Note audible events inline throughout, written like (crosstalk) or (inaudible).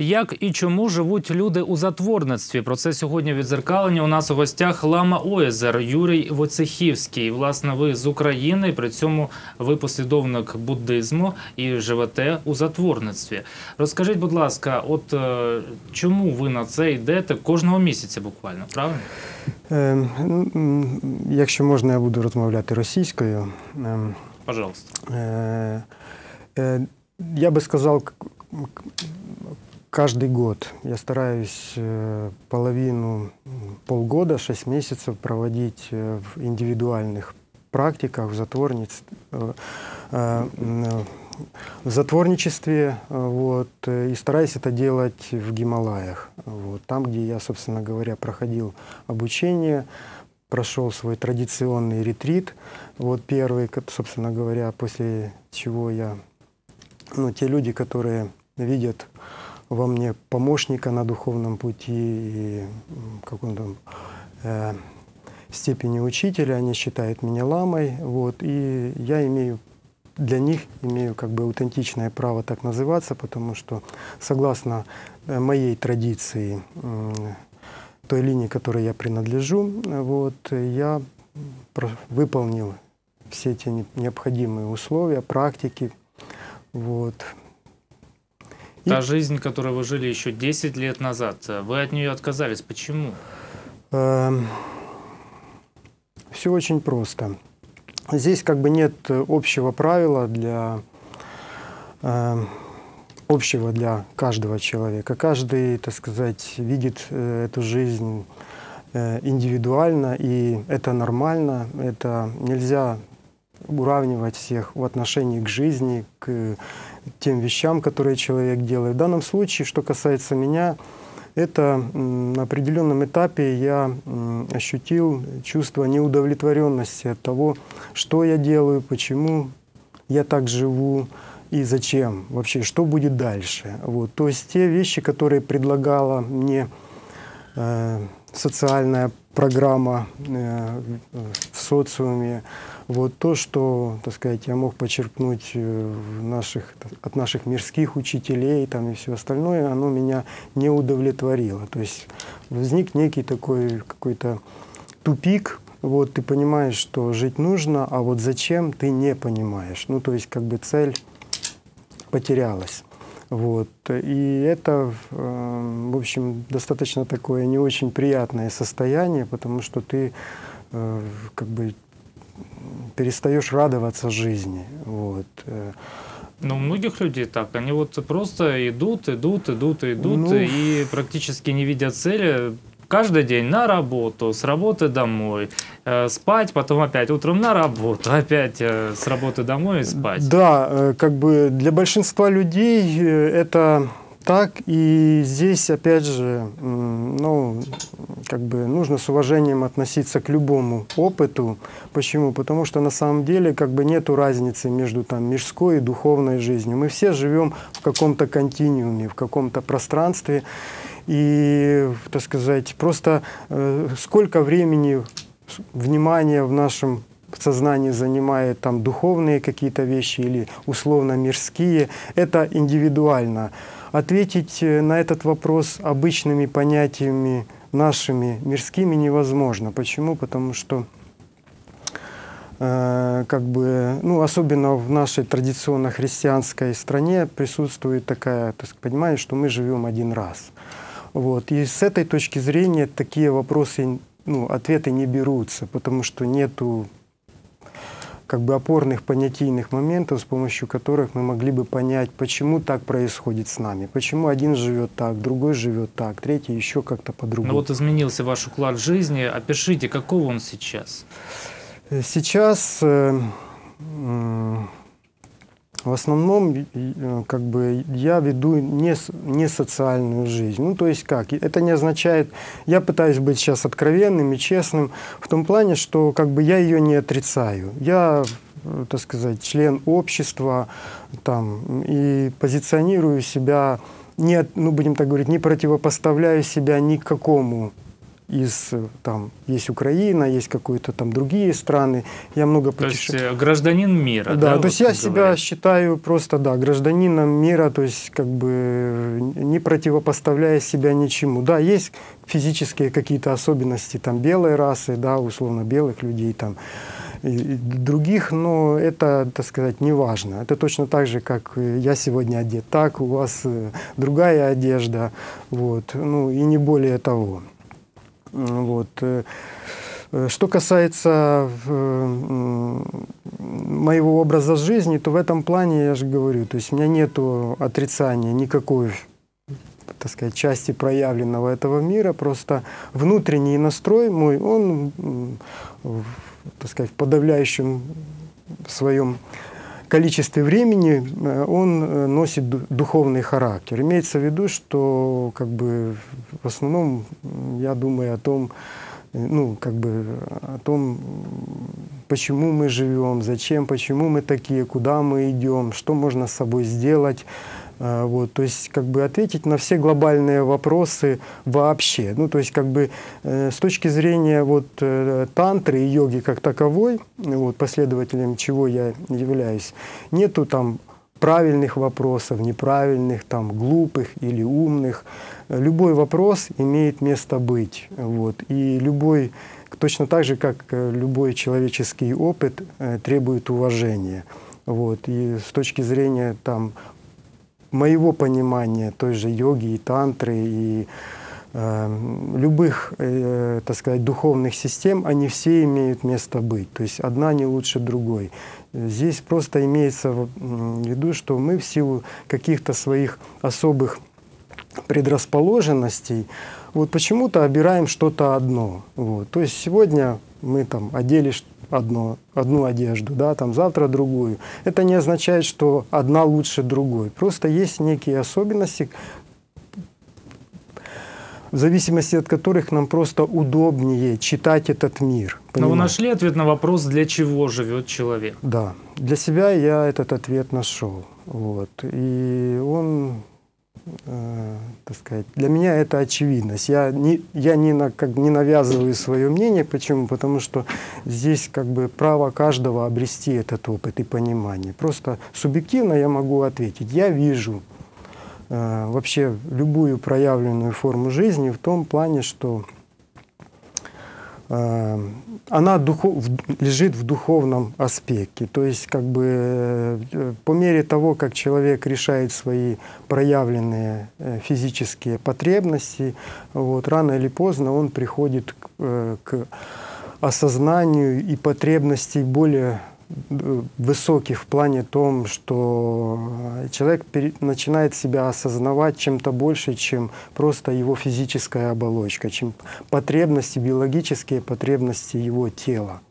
Як і чому живуть люди у затворництві? Про це сьогодні відзеркалення. У нас у гостях Лама Оєзер Юрій Воцехівський. Власне, ви з України. При цьому ви послідовник буддизму і живете у затворництві. Розкажіть, будь ласка, от е, чому ви на це йдете кожного місяця, буквально правильно? Е, м, Якщо можна, я буду розмовляти російською. Ем, Пожалуйста. Э, э, Я бы сказал, к- к- каждый год. Я стараюсь э, половину, полгода, шесть месяцев проводить э, в индивидуальных практиках, в затворництве, э, в затворничестве, вот, и стараюсь это делать в Гималаях, вот, там, где я, собственно говоря, проходил обучение, прошел свой традиционный ретрит, вот первый, собственно говоря, после чего я, ну, те люди, которые видят во мне помощника на духовном пути и каком-то э, степени учителя, они считают меня ламой, вот, и я имею для них имею как бы аутентичное право так называться, потому что согласно э, моей традиции, той линии, которой я принадлежу, вот, я выполнил все эти не- необходимые условия, практики, вот. И- Та жизнь, которой вы жили еще 10 лет назад, э, вы от нее отказались. Почему? Все Эм, очень просто. Здесь как бы нет э, общего правила для э, общего для каждого человека. Каждый, так сказать, видит э, эту жизнь индивидуально, и это нормально. Это нельзя уравнивать всех в отношении к жизни, к тем вещам, которые человек делает. В данном случае, что касается меня, это на определенном этапе я ощутил чувство неудовлетворенности от того, что я делаю, почему я так живу и зачем вообще, что будет дальше. Вот. То есть те вещи, которые предлагала мне э, социальная программа э, в социуме, вот то, что, так сказать, я мог почерпнуть э, в наших, от наших мирских учителей там, и все остальное, оно меня не удовлетворило. То есть возник некий такой какой-то тупик, вот ты понимаешь, что жить нужно, а вот зачем ты не понимаешь. Ну, то есть как бы цель потерялась. Вот. И это, э, в общем, достаточно такое не очень приятное состояние, потому что ты э, как бы перестаешь радоваться жизни. Вот. Э, Ну, у многих людей так. Они вот просто идут, идут, идут, идут, Ну. и практически не видят цели. Каждый день на работу, с работы домой, э, спать, потом опять утром на работу, (laughs) опять э, с работы домой и спать. Да, э, как бы для большинства людей э, это так, и здесь, опять же, ну, как бы нужно с уважением относиться к любому опыту. Почему? Потому что на самом деле как бы нету разницы между там мирской и духовной жизнью. Мы все живем в каком-то континууме, в каком-то пространстве, и, так сказать, просто э, сколько времени внимания в нашем сознании занимает там духовные какие-то вещи или условно мирские, это индивидуально. Ответить э, на этот вопрос обычными понятиями нашими мирскими невозможно. Почему? Потому что э, как бы, ну, особенно в нашей традиционно христианской стране присутствует такая, так сказать, понимание, что мы живем один раз. Вот. И с этой точки зрения такие вопросы, ну, ответы не берутся, потому что нету как бы опорных понятийных моментов, с помощью которых мы могли бы понять, почему так происходит с нами, почему один живет так, другой живет так, третий еще как-то Ну по-другому. вот изменился ваш уклад жизни. Опишите, каков он сейчас? Э, Сейчас э, м, в основном э, как бы я веду не, не социальную жизнь. Ну, то есть как? Это не означает, я пытаюсь быть сейчас откровенным и честным в том плане, что как бы я ее не отрицаю. Я, э, так сказать, член общества там, и позиционирую себя, не, ну, будем так говорить, не противопоставляю себя ни к какому из э, там есть Украина, есть какие-то там другие страны. Я много То есть путешествую. э, гражданин мира. Да, то вот есть я себя говорят? считаю просто, да, гражданином мира, то есть как бы не противопоставляя себя ничему. Да, есть физические какие-то особенности там белой расы, да, условно белых людей там и, других, но это, так сказать, не важно. Это точно так же, как э, я сегодня одет так, у вас э, другая одежда, вот, ну и не более того. Вот. э, э, Что касается э, моего образа жизни, то в этом плане я же говорю, то есть у меня нет отрицания никакой так сказать, части проявленного этого мира, просто внутренний настрой мой, он, так сказать, в подавляющем своем количестве времени э, он э, носит ду- духовный характер. Имеется в виду, что как бы в основном я думаю о том, э, ну, как бы о том, почему мы живем, зачем, почему мы такие, куда мы идем, что можно с собой сделать. А, Вот, то есть как бы ответить на все глобальные вопросы вообще. Ну, то есть как бы э, с точки зрения вот э, тантры и йоги как таковой, вот, последователем чего я являюсь, нету там правильных вопросов, неправильных, там, глупых или умных. Любой вопрос имеет место быть. Вот. И любой, точно так же, как э, любой человеческий опыт, э, требует уважения. Вот. И с точки зрения там, моего понимания той же йоги и тантры и э, любых, э, так сказать, духовных систем, они все имеют место быть. То есть одна не лучше другой. Здесь просто имеется в виду, что мы в силу каких-то своих особых предрасположенностей вот почему-то обираем что-то одно. Вот. То есть сегодня мы там одели ш- одно, одну одежду, да, там завтра другую. Это не означает, что одна лучше другой. Просто есть некие особенности, в зависимости от которых нам просто удобнее читать этот мир. Но вы нашли ответ на вопрос, для чего живет человек? Да, для себя я этот ответ нашел. Вот. И он, э, так сказать, для меня это очевидность. Я не, я не, на, как, не навязываю свое мнение. Почему? Потому что здесь как бы право каждого обрести этот опыт и понимание. Просто субъективно я могу ответить. Я вижу э, вообще любую проявленную форму жизни в том плане, что она духов, лежит в духовном аспекте. То есть как бы э, по мере того, как человек решает свои проявленные э, физические потребности, вот, рано или поздно он приходит к, э, к осознанию и потребностей более высоких в плане том, что человек начинает себя осознавать чем-то больше, чем просто его физическая оболочка, чем потребности, биологические потребности его тела.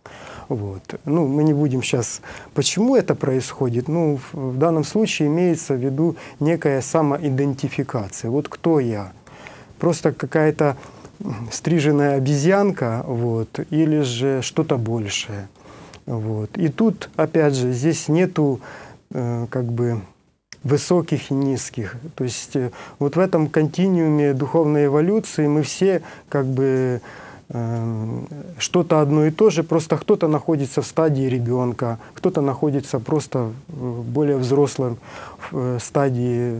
Вот. Ну, мы не будем сейчас... Почему это происходит? Ну, в, в данном случае имеется в виду некая самоидентификация. Вот кто я? Просто какая-то стриженная обезьянка, вот, или же что-то большее. Вот. И тут, опять же, здесь нету э, как бы высоких и низких. То есть э, вот в этом континууме духовной эволюции мы все как бы эм, что-то одно и то же, просто кто-то находится в стадии ребенка, кто-то находится просто в более взрослом э, стадии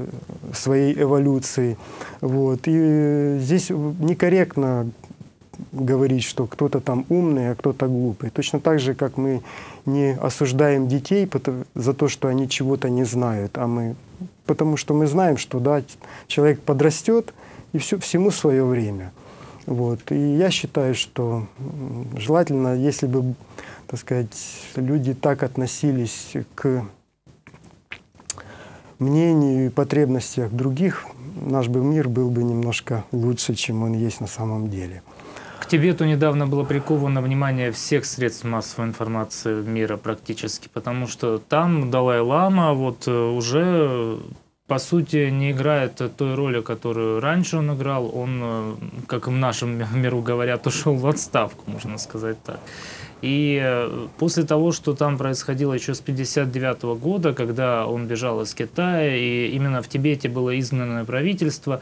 своей эволюции. Вот. И здесь некорректно говорить, что кто-то там умный, а кто-то глупый. Точно так же, как мы не осуждаем детей за то, что они чего-то не знают, а мы потому что мы знаем, что да, человек подрастет, и все, всему свое время. Вот. И я считаю, что желательно, если бы, так сказать, люди так относились к мнению и потребностях других, наш бы мир был бы немножко лучше, чем он есть на самом деле. Тибету недавно было приковано внимание всех средств массовой информации мира практически, потому что там Далай-Лама вот э, уже по сути, не играет той роли, которую раньше он играл. Он, э, как в нашем миру говорят, ушел в отставку, можно сказать так. И э, после того, что там происходило еще с 59 года, когда он бежал из Китая, и именно в Тибете было изгнанное правительство,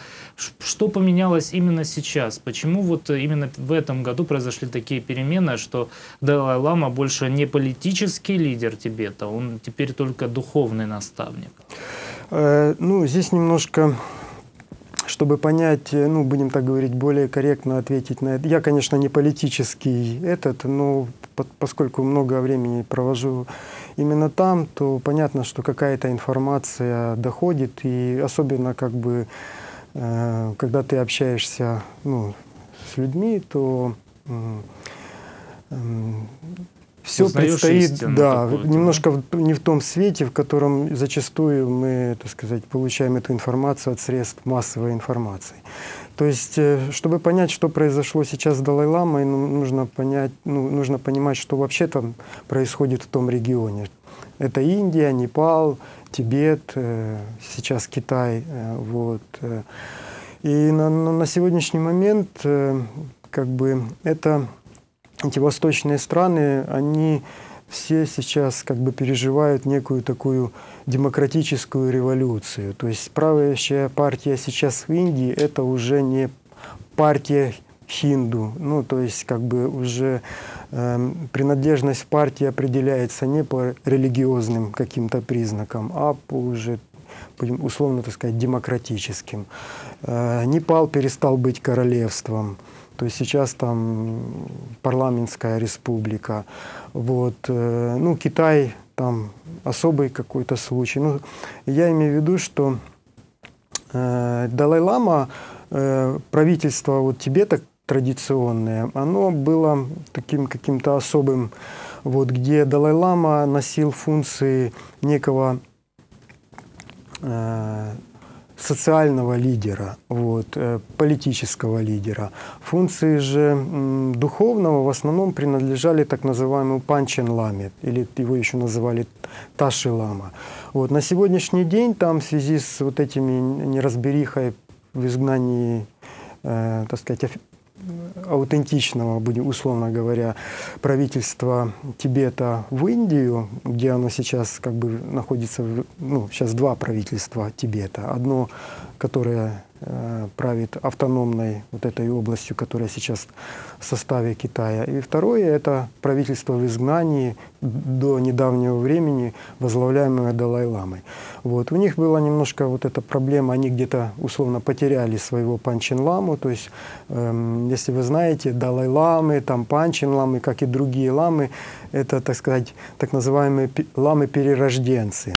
что поменялось именно сейчас? Почему вот именно в этом году произошли такие перемены, что Далай-Лама больше не политический лидер Тибета, он теперь только духовный наставник? Э, Ну, здесь немножко, чтобы понять, э, ну, будем так говорить, более корректно ответить на это. Я, конечно, не политический этот, но по- поскольку много времени провожу именно там, то понятно, что какая-то информация доходит, и особенно как бы, э, когда ты общаешься ну, с людьми, то все Узнаешь предстоит, истину да, да? немножко в- не в том свете, в котором зачастую мы, так сказать, получаем эту информацию от средств массовой информации. То есть, э, чтобы понять, что произошло сейчас с Далай-Ламой, ну, нужно, понять, ну, нужно понимать, что вообще там происходит в том регионе. Это Индия, Непал, Тибет, э, сейчас Китай. э, Вот. И на, на- сегодняшний момент как бы это эти восточные страны, они все сейчас как бы переживают некую такую демократическую революцию. То есть правящая партия сейчас в Индии – это уже не партия хинду, ну то есть как бы уже эм, принадлежность партии определяется не по религиозным каким-то признакам, а по уже условно так сказать демократическим. Э, Непал перестал быть королевством. То есть сейчас там парламентская республика. Вот. э, Ну, Китай там особый какой-то случай. Ну, я имею в виду, что э, Далай-Лама, э, правительство вот Тибета традиционное, оно было таким каким-то особым, вот, где Далай-Лама носил функции некого э, социального лидера, вот, э, политического лидера. Функции же духовного в основном принадлежали так называемому Панчен Ламе, или его еще называли Таши Лама. Вот, на сегодняшний день там в связи с вот этими неразберихой в изгнании, э, так сказать, аутентичного, будем условно говоря, правительства Тибета в Индию, где оно сейчас как бы находится, ну, сейчас два правительства Тибета. Одно, которое правит автономной вот этой областью, которая сейчас в составе Китая. И второе – это правительство в изгнании до недавнего времени, возглавляемое Далай-ламой. Вот. У них была немножко вот эта проблема, они где-то условно потеряли своего Панчин-ламу, то есть, эм, если вы знаете, Далай-ламы, там Панчин-ламы, как и другие ламы, это, так сказать, так называемые ламы-перерожденцы.